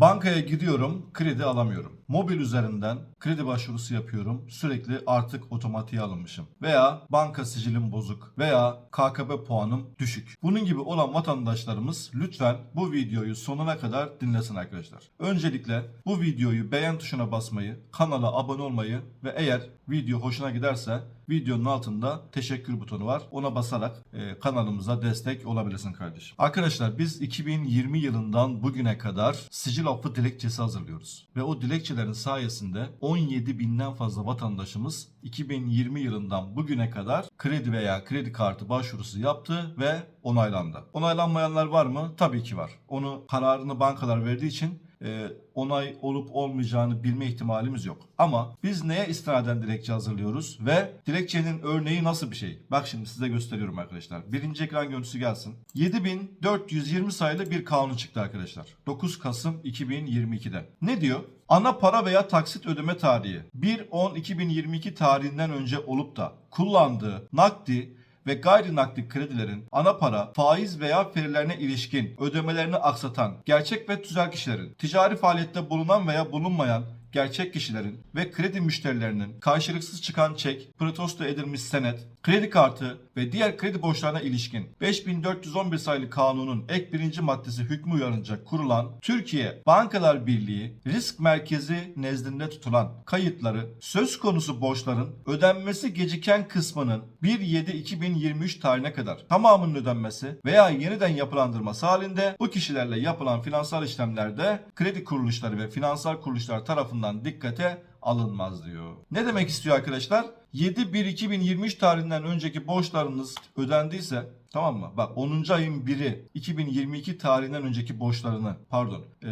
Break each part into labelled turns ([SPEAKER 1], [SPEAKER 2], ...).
[SPEAKER 1] Bankaya gidiyorum, kredi alamıyorum. Mobil üzerinden kredi başvurusu yapıyorum. Sürekli artık otomatiğe alınmışım. Veya banka sicilim bozuk veya KKB puanım düşük. Bunun gibi olan vatandaşlarımız lütfen bu videoyu sonuna kadar dinlesin arkadaşlar. Öncelikle bu videoyu beğen tuşuna basmayı, kanala abone olmayı ve eğer video hoşuna giderse videonun altında teşekkür butonu var. Ona basarak e, kanalımıza destek olabilirsin kardeşim. Arkadaşlar biz 2020 yılından bugüne kadar sicil affı dilekçesi hazırlıyoruz. Ve o dilekçelerin sayesinde 17 binden fazla vatandaşımız 2020 yılından bugüne kadar kredi veya kredi kartı başvurusu yaptı ve onaylandı. Onaylanmayanlar var mı? Tabii ki var. Onu kararını bankalar verdiği için e, onay olup olmayacağını bilme ihtimalimiz yok. Ama biz neye istinaden dilekçe hazırlıyoruz ve dilekçenin örneği nasıl bir şey? Bak şimdi size gösteriyorum arkadaşlar. Birinci ekran görüntüsü gelsin. 7420 sayılı bir kanun çıktı arkadaşlar. 9 Kasım 2022'de. Ne diyor? Ana para veya taksit ödeme tarihi 1.10.2022 tarihinden önce olup da kullandığı nakdi ve gayri nakdi kredilerin ana para, faiz veya verilerine ilişkin ödemelerini aksatan gerçek ve tüzel kişilerin, ticari faaliyette bulunan veya bulunmayan gerçek kişilerin ve kredi müşterilerinin karşılıksız çıkan çek, protesto edilmiş senet, kredi kartı ve diğer kredi borçlarına ilişkin 5411 sayılı kanunun ek birinci maddesi hükmü uyarınca kurulan Türkiye Bankalar Birliği Risk Merkezi nezdinde tutulan kayıtları söz konusu borçların ödenmesi geciken kısmının 1.7.2023 tarihine kadar tamamının ödenmesi veya yeniden yapılandırması halinde bu kişilerle yapılan finansal işlemlerde kredi kuruluşları ve finansal kuruluşlar tarafından dikkate alınmaz diyor. Ne demek istiyor arkadaşlar? 7-1-2023 tarihinden önceki borçlarınız ödendiyse tamam mı? Bak 10. ayın 1'i 2022 tarihinden önceki borçlarını pardon ee,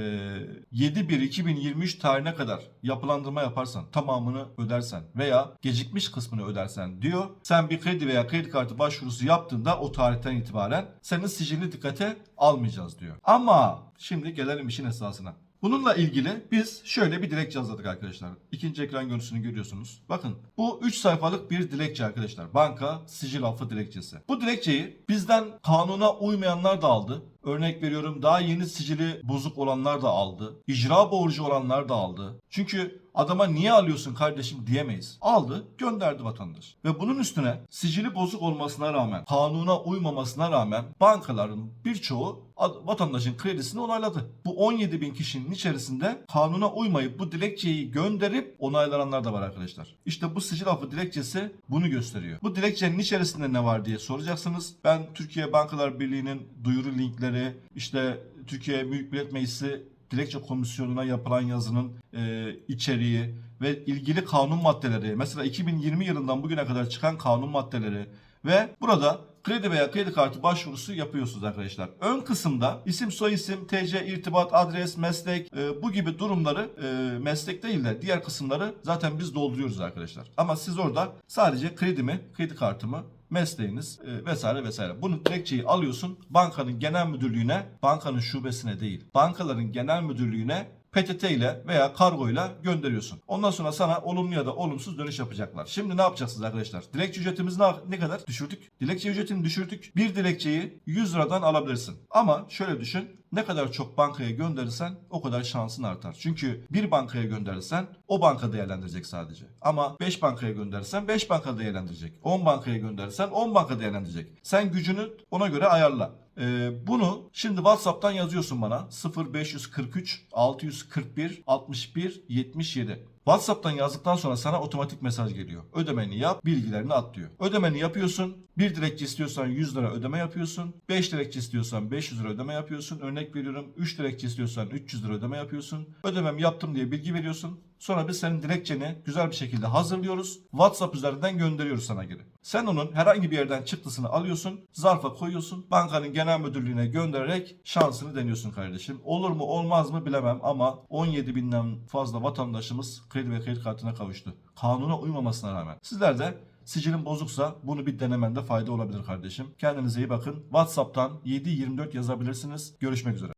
[SPEAKER 1] 7-1-2023 tarihine kadar yapılandırma yaparsan tamamını ödersen veya gecikmiş kısmını ödersen diyor. Sen bir kredi veya kredi kartı başvurusu yaptığında o tarihten itibaren senin sicilini dikkate almayacağız diyor. Ama şimdi gelelim işin esasına. Bununla ilgili biz şöyle bir dilekçe hazırladık arkadaşlar. İkinci ekran görüntüsünü görüyorsunuz. Bakın bu 3 sayfalık bir dilekçe arkadaşlar. Banka sicil affı dilekçesi. Bu dilekçeyi bizden kanuna uymayanlar da aldı. Örnek veriyorum daha yeni sicili bozuk olanlar da aldı. İcra borcu olanlar da aldı. Çünkü adama niye alıyorsun kardeşim diyemeyiz. Aldı gönderdi vatandaş. Ve bunun üstüne sicili bozuk olmasına rağmen kanuna uymamasına rağmen bankaların birçoğu vatandaşın kredisini onayladı. Bu 17 bin kişinin içerisinde kanuna uymayıp bu dilekçeyi gönderip onaylananlar da var arkadaşlar. İşte bu sicil affı dilekçesi bunu gösteriyor. Bu dilekçenin içerisinde ne var diye soracaksınız. Ben Türkiye Bankalar Birliği'nin duyuru linkleri, işte Türkiye Büyük Millet Meclisi dilekçe komisyonuna yapılan yazının e, içeriği ve ilgili kanun maddeleri mesela 2020 yılından bugüne kadar çıkan kanun maddeleri ve burada kredi veya kredi kartı başvurusu yapıyorsunuz arkadaşlar. Ön kısımda isim soyisim, TC, irtibat, adres, meslek e, bu gibi durumları e, meslek değil de diğer kısımları zaten biz dolduruyoruz arkadaşlar. Ama siz orada sadece kredi mi, kredi kartımı mesleğiniz e, vesaire vesaire. Bunu dilekçeyi alıyorsun bankanın genel müdürlüğüne, bankanın şubesine değil, bankaların genel müdürlüğüne PTT ile veya kargo ile gönderiyorsun. Ondan sonra sana olumlu ya da olumsuz dönüş yapacaklar. Şimdi ne yapacaksınız arkadaşlar? Dilekçe ücretimizi ne, ne kadar? Düşürdük. Dilekçe ücretini düşürdük. Bir dilekçeyi 100 liradan alabilirsin. Ama şöyle düşün. Ne kadar çok bankaya gönderirsen o kadar şansın artar. Çünkü bir bankaya gönderirsen o banka değerlendirecek sadece. Ama 5 bankaya gönderirsen 5 banka değerlendirecek. 10 bankaya gönderirsen 10 banka değerlendirecek. Sen gücünü ona göre ayarla. Ee, bunu şimdi WhatsApp'tan yazıyorsun bana 0543 641 61 77. WhatsApp'tan yazdıktan sonra sana otomatik mesaj geliyor. Ödemeni yap, bilgilerini at diyor. Ödemeni yapıyorsun. Bir dilekçe istiyorsan 100 lira ödeme yapıyorsun. 5 dilekçe istiyorsan 500 lira ödeme yapıyorsun. Örnek veriyorum 3 dilekçe istiyorsan 300 lira ödeme yapıyorsun. Ödemem yaptım diye bilgi veriyorsun. Sonra biz senin dilekçeni güzel bir şekilde hazırlıyoruz. WhatsApp üzerinden gönderiyoruz sana geri. Sen onun herhangi bir yerden çıktısını alıyorsun, zarfa koyuyorsun, bankanın genel müdürlüğüne göndererek şansını deniyorsun kardeşim. Olur mu olmaz mı bilemem ama 17 binden fazla vatandaşımız kredi ve kredi kartına kavuştu. Kanuna uymamasına rağmen. Sizler de Sicilin bozuksa bunu bir denemende fayda olabilir kardeşim. Kendinize iyi bakın. WhatsApp'tan 724 yazabilirsiniz. Görüşmek üzere.